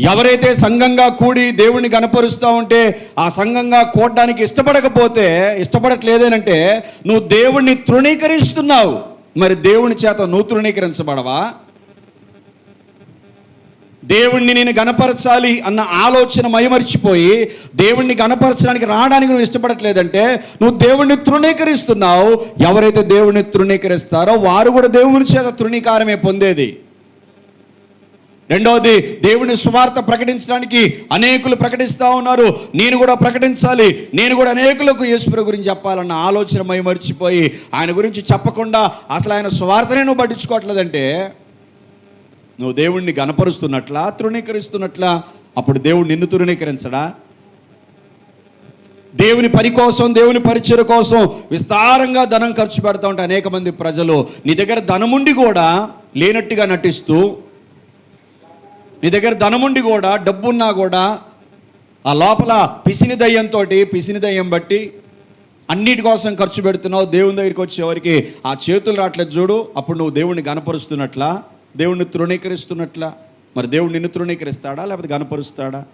ఎవరైతే సంఘంగా కూడి దేవుణ్ణి గనపరుస్తూ ఉంటే ఆ సంఘంగా కూడడానికి ఇష్టపడకపోతే ఇష్టపడట్లేదేనంటే నువ్వు దేవుణ్ణి తృణీకరిస్తున్నావు. మరి దేవుని చేత నువ్వు తృణీకరించబడవా? దేవుణ్ణి నేను గనపరచాలి అన్న ఆలోచన మైమరిచిపోయి దేవుణ్ణి గనపరచడానికి రావడానికి నువ్వు ఇష్టపడట్లేదంటే నువ్వు దేవుణ్ణి తృణీకరిస్తున్నావు. ఎవరైతే దేవుణ్ణి తృణీకరిస్తారో వారు కూడా దేవుని చేత తృణీకారమే పొందేది. రెండవది దేవుని సువార్త ప్రకటించడానికి అనేకులు ప్రకటిస్తూ ఉన్నారు. నేను కూడా ప్రకటించాలి. నేను కూడా అనేకులకు యేసుప్ర గురించి చెప్పాలన్న ఆలోచన మై మర్చిపోయి ఆయన గురించి చెప్పకుండా అసలు ఆయన సువార్తనే నువ్వు పట్టించుకోవట్లేదంటే నువ్వు దేవుణ్ణి గనపరుస్తున్నట్లా తృణీకరిస్తున్నట్లా అప్పుడు దేవుడు నిన్ను తృణీకరించడా? దేవుని పని కోసం దేవుని పరిచయ కోసం విస్తారంగా ధనం ఖర్చు పెడతా ఉంటే అనేక మంది ప్రజలు నీ దగ్గర ధనముండి కూడా లేనట్టుగా నటిస్తూ నీ దగ్గర ధనముండి కూడా డబ్బున్నా కూడా ఆ లోపల పిసిని దయ్యంతో పిసిని దయ్యం బట్టి అన్నిటి కోసం ఖర్చు పెడుతున్నావు. దేవుని దగ్గరికి వచ్చేవారికి ఆ చేతులు రావట్లేదు చూడు. అప్పుడు నువ్వు దేవుణ్ణి గనపరుస్తున్నట్లా దేవుణ్ణి తృణీకరిస్తున్నట్లా. మరి దేవుడు నిన్ను తృణీకరిస్తాడా? లేకపోతే గనపరుస్తాడా